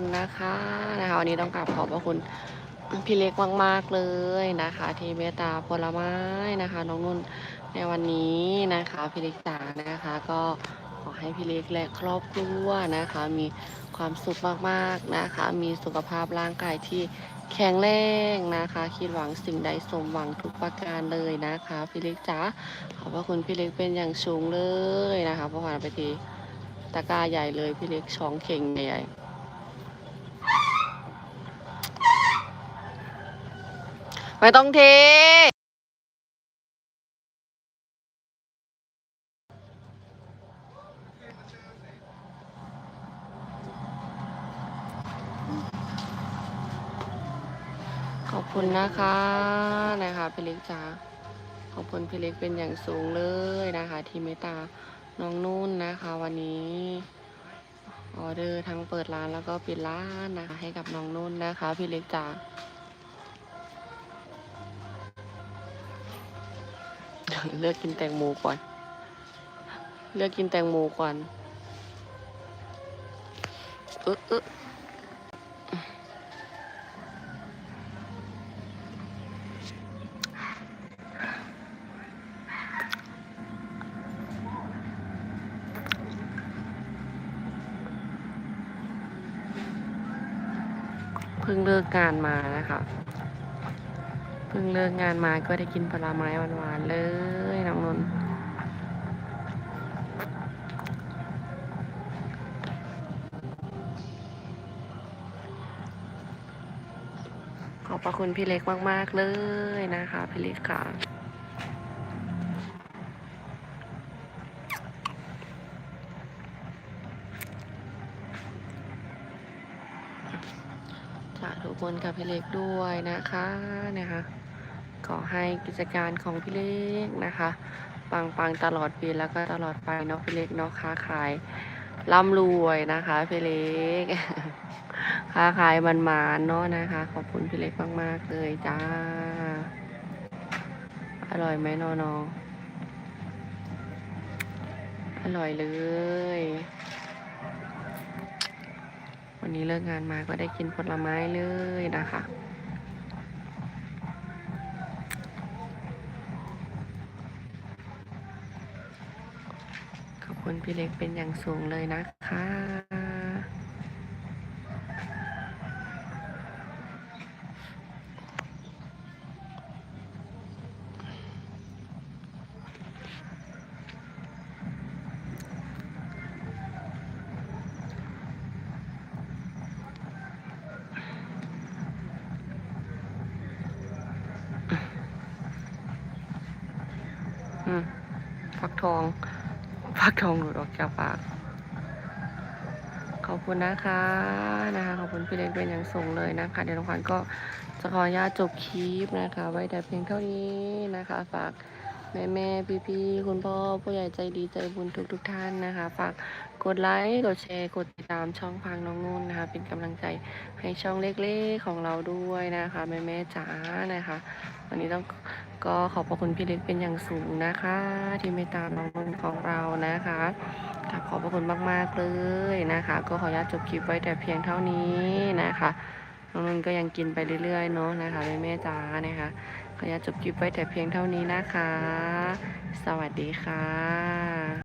คุณนะคะนะคะวันนี้ต้องกราบขอบพระคุณพี่เล็กมากๆเลยนะคะ ที่เมตตาผลไม้นะคะน้องนุ่นในวันนี้นะคะพี่เล็กจ๋านะคะ ก็ขอให้พี่เล็กและครอบครัวนะคะ มีความสุขมากๆนะคะ มีสุขภาพร่างกายที่แข็งแรงนะคะ คิดหวังสิ่งใดสมหวังทุกประการเลยนะคะพี่เล็กจ๋าขอบพระคุณพี่เล็กเป็นอย่างสูงเลยนะคะพระผ่าไปทีตะกร้าใหญ่เลยพี่เล็กช้องเข่งใหญ่ ไม่ต้องเท ขอบคุณนะคะนะคะพี่เล็กจ๋าขอบคุณพี่เล็กเป็นอย่างสูงเลยนะคะ ที่เมตตาน้องนุ่นนะคะ วันนี้ออเดอร์ทั้งเปิดร้านแล้วก็ปิดร้านนะคะ ให้กับน้องนุ่นนะคะ พี่เล็กจ๋า เลือกกินแตงโมก่อน เลือกกินแตงโมก่อนอึ๊ะอึ๊ะเพิ่งเลิกงานมานะคะ เพิ่งเลิกงานมาก็ได้กินผลไม้หวานๆเลยน้องนนท์ขอบพระคุณพี่เล็กมาก ๆ เลยนะคะพี่เล็กค่ะสาธุบุญกับพี่เล็กด้วยนะคะนะคะ ขอให้กิจการของพี่เล็กนะคะ ปังปังตลอดปีแล้วก็ตลอดไปเนาะพี่เล็กเนาะค้าขายร่ำรวยนะคะพี่เล็กค้าขายมันมาเนาะนะคะ ขอบคุณพี่เล็กมากๆเลยจ้า อร่อยไหมนอนออร่อยเลย วันนี้เลิกงานมาก็ได้กินผลไม้เลยนะคะ คุณพี่เล็กเป็นอย่างสูงเลยนะคะอืมฟักทอง ฟักทองหลุดออกจากปาก ขอบคุณนะคะนะคะขอบคุณพี่เล็กเป็นอย่างสูงเลยนะคะ เดี๋ยวน้องขวัญก็จะขออนุญาตจบคลิปนะคะ ไว้แต่เพียงเท่านี้นะคะ ฝากแม่แม่พี่พี่คุณพ่อผู้ใหญ่ใจดีใจบุญทุกทุกท่านนะคะ ฝากกดไลค์กดแชร์กดติดตามช่องพังน้องนุ่นนะคะ เป็นกำลังใจให้ช่องเล็กๆของเราด้วยนะคะ แม่แม่จ๋านะคะ วันนี้ต้อง ก็ขอบพระคุณพี่เล็กเป็นอย่างสูงนะคะ ที่เมตตาน้องนุ่นของเรานะคะกราบขอบพระคุณมากๆเลยนะคะ ก็ขออนุญาตจบคลิปไว้แต่เพียงเท่านี้นะคะน้องนุ่นก็ยังกินไปเรื่อยๆเนาะนะคะแม่แม่จ๋านะคะ ขออนุญาตจบคลิปไว้แต่เพียงเท่านี้นะคะ สวัสดีค่ะ